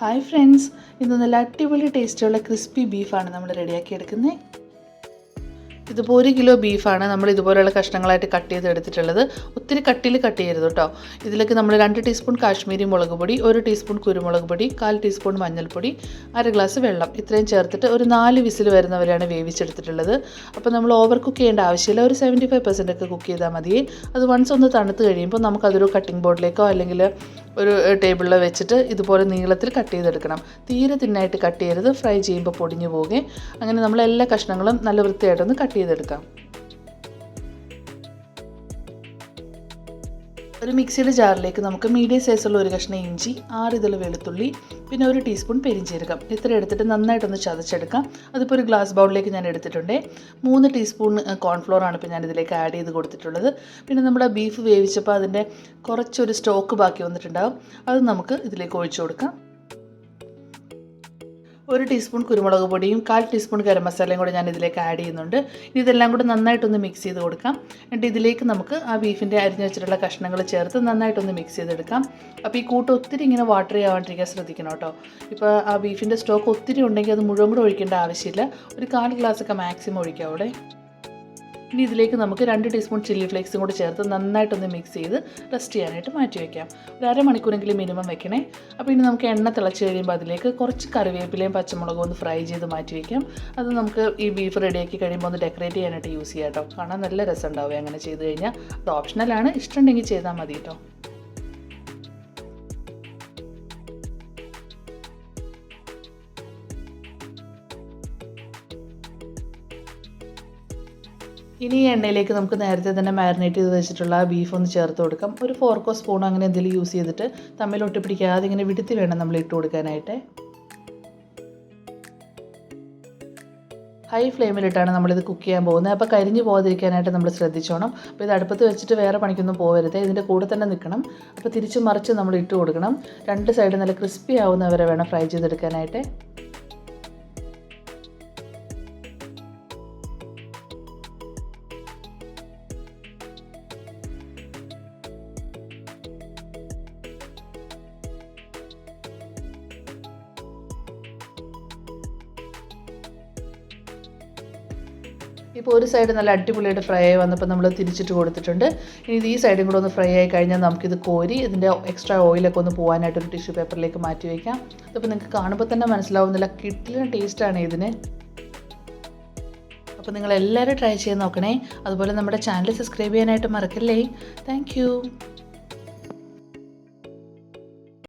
Hi friends ഇന്ന് നല്ല അടിപൊളി ടേസ്റ്റുള്ള ക്രിസ്പി ബീഫാണ് നമ്മൾ റെഡിയാക്കി എടുക്കുന്നത്. ഇതിപ്പോൾ ഒരു കിലോ ബീഫാണ് നമ്മൾ ഇതുപോലെയുള്ള കഷ്ണങ്ങളായിട്ട് കട്ട് ചെയ്ത് എടുത്തിട്ടുള്ളത്. ഒത്തിരി കട്ടിയിൽ കട്ട് ചെയ്യരുത് കേട്ടോ ഇതിലേക്ക് നമ്മൾ രണ്ട് ടീസ്പൂൺ കാശ്മീരി മുളക് പൊടി ഒരു ടീസ്പൂൺ കുരുമുളക് പൊടി കാൽ ടീസ്പൂൺ മഞ്ഞൾപ്പൊടി അര ഗ്ലാസ് വെള്ളം ഇത്രയും ചേർത്തിട്ട് ഒരു നാല് വിസിൽ വരുന്നവരെയാണ് വേവിച്ചെടുത്തിട്ടുള്ളത്. അപ്പോൾ നമ്മൾ ഓവർ കുക്ക് ചെയ്യേണ്ട ആവശ്യമില്ല. ഒരു സെവന്റി ഫൈവ് പെർസെന്റ് ഒക്കെ കുക്ക് ചെയ്താൽ മതി. അത് വൺസ് ഒന്ന് തണുത്ത് കഴിയുമ്പോൾ നമുക്കതൊരു കട്ടിംഗ് ബോർഡിലേക്കോ അല്ലെങ്കിൽ ഒരു ടേബിളിൽ വെച്ചിട്ട് ഇതുപോലെ നീളത്തിൽ കട്ട് ചെയ്തെടുക്കണം. തീരെ തിന്നായിട്ട് കട്ട് ചെയ്യരുത്. ഫ്രൈ ചെയ്യുമ്പോൾ പൊടിഞ്ഞു പോകുകയും അങ്ങനെ നമ്മൾ എല്ലാ കഷ്ണങ്ങളും നല്ല വൃത്തിയായിട്ടൊന്ന് കട്ട് ചെയ്തെടുക്കാം. ഒരു മിക്സിയുടെ ജാറിലേക്ക് നമുക്ക് മീഡിയം സൈസുള്ള ഒരു കഷ്ണം ഇഞ്ചി ആറ് ഇതൾ വെളുത്തുള്ളി പിന്നെ ഒരു ടീസ്പൂൺ പെരിഞ്ചീരകം. ഇത്ര എടുത്തിട്ട് നന്നായിട്ടൊന്ന് ചതച്ചെടുക്കാം. അതിപ്പോൾ ഒരു ഗ്ലാസ് ബൗളിലേക്ക് ഞാൻ എടുത്തിട്ടുണ്ട്. മൂന്ന് ടീസ്പൂൺ കോൺഫ്ലോർ ആണ് ഇപ്പോൾ ഞാൻ ഇതിലേക്ക് ആഡ് ചെയ്ത് കൊടുത്തിട്ടുള്ളത്. പിന്നെ നമ്മുടെ ബീഫ് വേവിച്ചപ്പോൾ അതിന്റെ കുറച്ചൊരു സ്റ്റോക്ക് ബാക്കി വന്നിട്ടുണ്ടാകും അത് നമുക്ക് ഇതിലേക്ക് ഒഴിച്ചു കൊടുക്കാം. ഒരു ടീസ്പൂൺ കുരുമുളക് പൊടിയും കാൽ ടീസ്പൂൺ ഗരം മസാലയും കൂടി ഞാൻ ഇതിലേക്ക് ആഡ് ചെയ്യുന്നുണ്ട്. ഇനി ഇതെല്ലാം കൂടി നന്നായിട്ടൊന്ന് മിക്സ് ചെയ്ത് കൊടുക്കാം. എന്നിട്ട് ഇതിലേക്ക് നമുക്ക് ആ ബീഫിന്റെ അരിഞ്ഞ് വെച്ചിട്ടുള്ള കഷ്ണങ്ങൾ ചേർത്ത് നന്നായിട്ടൊന്ന് മിക്സ് ചെയ്തെടുക്കാം. അപ്പോൾ ഈ കൂട്ട് ഒത്തിരി ഇങ്ങനെ വാട്ടർ ആവാണ്ടിരിക്കാൻ ശ്രദ്ധിക്കണം കേട്ടോ. ഇപ്പോൾ ആ ബീഫിന്റെ സ്റ്റോക്ക് ഒത്തിരി ഉണ്ടെങ്കിൽ അത് മുഴുവൻ കൂടെ ഒഴിക്കേണ്ട ആവശ്യമില്ല. ഒരു കാൽ ഗ്ലാസ് ഗ്ലാസ്സൊക്കെ മാക്സിമം ഒഴിക്കാം അവിടെ. ഇനി ഇതിലേക്ക് നമുക്ക് രണ്ട് ടീസ്പൂൺ ചില്ലി ഫ്ലേക്സും കൂടി ചേർത്ത് നന്നായിട്ടൊന്ന് മിക്സ് ചെയ്ത് റെസ്റ്റ് ചെയ്യാനായിട്ട് മാറ്റി വയ്ക്കാം ഒരു അരമണിക്കൂറെങ്കിലും മിനിമം വെക്കണേ. അപ്പോൾ ഇനി നമുക്ക് എണ്ണ തിളച്ച് കഴിയുമ്പോൾ അതിലേക്ക് കുറച്ച് കറിവേപ്പിലയും പച്ചമുളകും ഒന്ന് ഫ്രൈ ചെയ്ത് മാറ്റി വയ്ക്കാം അത് നമുക്ക് ഈ ബീഫ് റെഡിയാക്കി കഴിയുമ്പോൾ ഒന്ന് ഡെക്കറേറ്റ് ചെയ്യാനായിട്ട് യൂസ് ചെയ്യാം കേട്ടോ കാണാൻ നല്ല രസം ഉണ്ടാവുക അങ്ങനെ ചെയ്ത് കഴിഞ്ഞാൽ അത് ഓപ്ഷണലാണ് ഇഷ്ടമുണ്ടെങ്കിൽ ചെയ്താൽ മതി കേട്ടോ ഇനി ഈ എണ്ണയിലേക്ക് നമുക്ക് നേരത്തെ തന്നെ മാരിനേറ്റ് ചെയ്ത് വെച്ചിട്ടുള്ള ബീഫ് ഒന്ന് ചേർത്ത് കൊടുക്കാം. ഒരു ഫോർക്കോ സ്പൂൺ അങ്ങനെ എന്തെങ്കിലും യൂസ് ചെയ്തിട്ട് തമ്മിൽ ഒട്ടിപ്പിടിക്കാതെ ഇങ്ങനെ വിടുത്തി വേണം നമ്മൾ ഇട്ട് കൊടുക്കാനായിട്ട്. ഹൈ ഫ്ലെയിമിലിട്ടാണ് നമ്മളിത് കുക്ക് ചെയ്യാൻ പോകുന്നത്. അപ്പോൾ കരിഞ്ഞു പോകാതിരിക്കാനായിട്ട് നമ്മൾ ശ്രദ്ധിച്ചോണം. അപ്പോൾ ഇത് അടുപ്പത്ത് വെച്ചിട്ട് വേറെ പണിക്കൊന്നും പോകരുത് ഇതിന്റെ കൂടെ തന്നെ നിൽക്കണം. അപ്പോൾ തിരിച്ച് മറിച്ച് നമ്മൾ ഇട്ട് കൊടുക്കണം. രണ്ട് സൈഡ് നല്ല ക്രിസ്പി ആവുന്നവരെ വേണം ഫ്രൈ ചെയ്തെടുക്കാനായിട്ട്. ഇപ്പോൾ ഒരു സൈഡ് നല്ല അടിപൊളിയായിട്ട് ഫ്രൈ ആയി വന്നപ്പോൾ നമ്മൾ തിരിച്ചിട്ട് കൊടുത്തിട്ടുണ്ട്. ഇനി ഇത് ഈ സൈഡും കൂടെ ഒന്ന് ഫ്രൈ ആയി കഴിഞ്ഞാൽ നമുക്കിത് കോരി ഇതിന്റെ എക്സ്ട്രാ ഓയിലൊക്കെ ഒന്ന് പോകാനായിട്ട് ഒരു ടിഷ്യൂ പേപ്പറിലേക്ക് മാറ്റി വയ്ക്കാം അപ്പോൾ നിങ്ങൾക്ക് കാണുമ്പോൾ തന്നെ മനസ്സിലാവുന്നില്ല കിട്ടിലിന് ടേസ്റ്റാണ് ഇതിന്. അപ്പോൾ നിങ്ങൾ എല്ലാവരും ട്രൈ ചെയ്ത് നോക്കണേ. അതുപോലെ നമ്മുടെ ചാനൽ സബ്സ്ക്രൈബ് ചെയ്യാനായിട്ട് മറക്കല്ലേ. താങ്ക്